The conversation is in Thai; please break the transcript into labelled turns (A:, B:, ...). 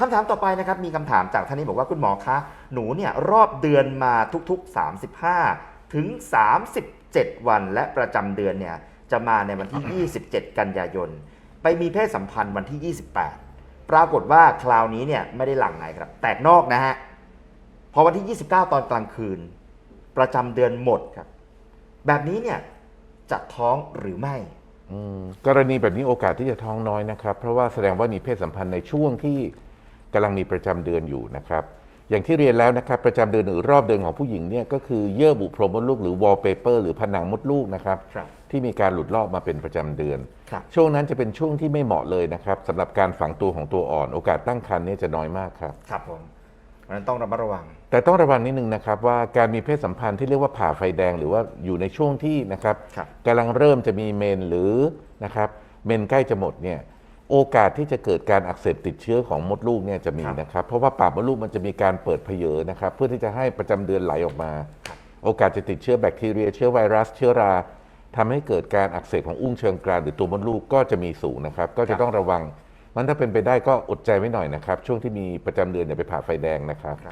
A: คำถามต่อไปนะครับมีคำถามจากท่านนี้บอกว่าคุณหมอคะ หนูเนี่ยรอบเดือนมาทุกๆ 35 ถึง 37 วันและประจำเดือนเนี่ยจะมาในวันที่ 27 กันยายน ไปมีเพศสัมพันธ์วันที่ 28 ปรากฏว่าคราวนี้เนี่ยไม่ได้หลังไหนครับ แตกนอกนะฮะพอวันที่ 29 ตอนกลางคืน ประจำเดือนหมดครับ แบบนี้เนี่ยจะท้องหรือไม่
B: อืมกรณีแบบนี้โอกาสที่จะท้องน้อยนะครับ เพราะว่าแสดงว่ามีเพศสัมพันธ์ในช่วงที่ กำลังมีประจำเดือนอยู่นะครับ อย่างที่เรียนแล้วนะครับ ประจำเดือนหรือรอบเดือนของผู้หญิงเนี่ยก็คือเยื่อบุโพรงมดลูกหรือ wallpaper หรือผนังมดลูกนะครับ
A: ครับ
B: ที่มีการหลุดลอกมาเป็นประจำเดือน
A: ครับ
B: ช่วงนั้นจะเป็นช่วงที่ไม่เหมาะเลยนะครับสำหรับการฝังตัวของตัวอ่อน โอกาสตั้งครรภ์เนี่ยจะน้อยมากครับ
A: ครับผมเพราะฉะนั้นต้องระมัดระวัง
B: แต่ต้องระวังนิดนึงนะครับว่าการมีเพศสัมพันธ์ที่เรียกว่าผ่าไฟแดงหรือว่าอยู่ในช่วงที่นะครับ
A: ครับ
B: กำลังเริ่มจะมีเมนหรือนะครับเมนใกล้จะหมดเนี่ย โอกาสที่จะเกิดการอักเสบติดเชื้อของมดลูกเนี่ยจะมี
A: ครับ
B: นะครับ เพราะว่าปากมดลูกมันจะมีการเปิดเผยนะครับ เพื่อที่จะให้ประจำเดือนไหลออกมา
A: ครับ
B: โอกาสจะติดเชื้อแบคทีเรีย เชื้อไวรัส เชื้อราทำให้เกิดการอักเสบของอุ้งเชิงกรานหรือตัวมดลูกก็จะมีสูงนะครับ ก็จะต้องระวังมันถ้าเป็นไปได้ก็อดใจไว้หน่อยนะครับ ช่วงที่มีประจำเดือนอย่าไปผ่าไฟแดงนะครับ
A: เรา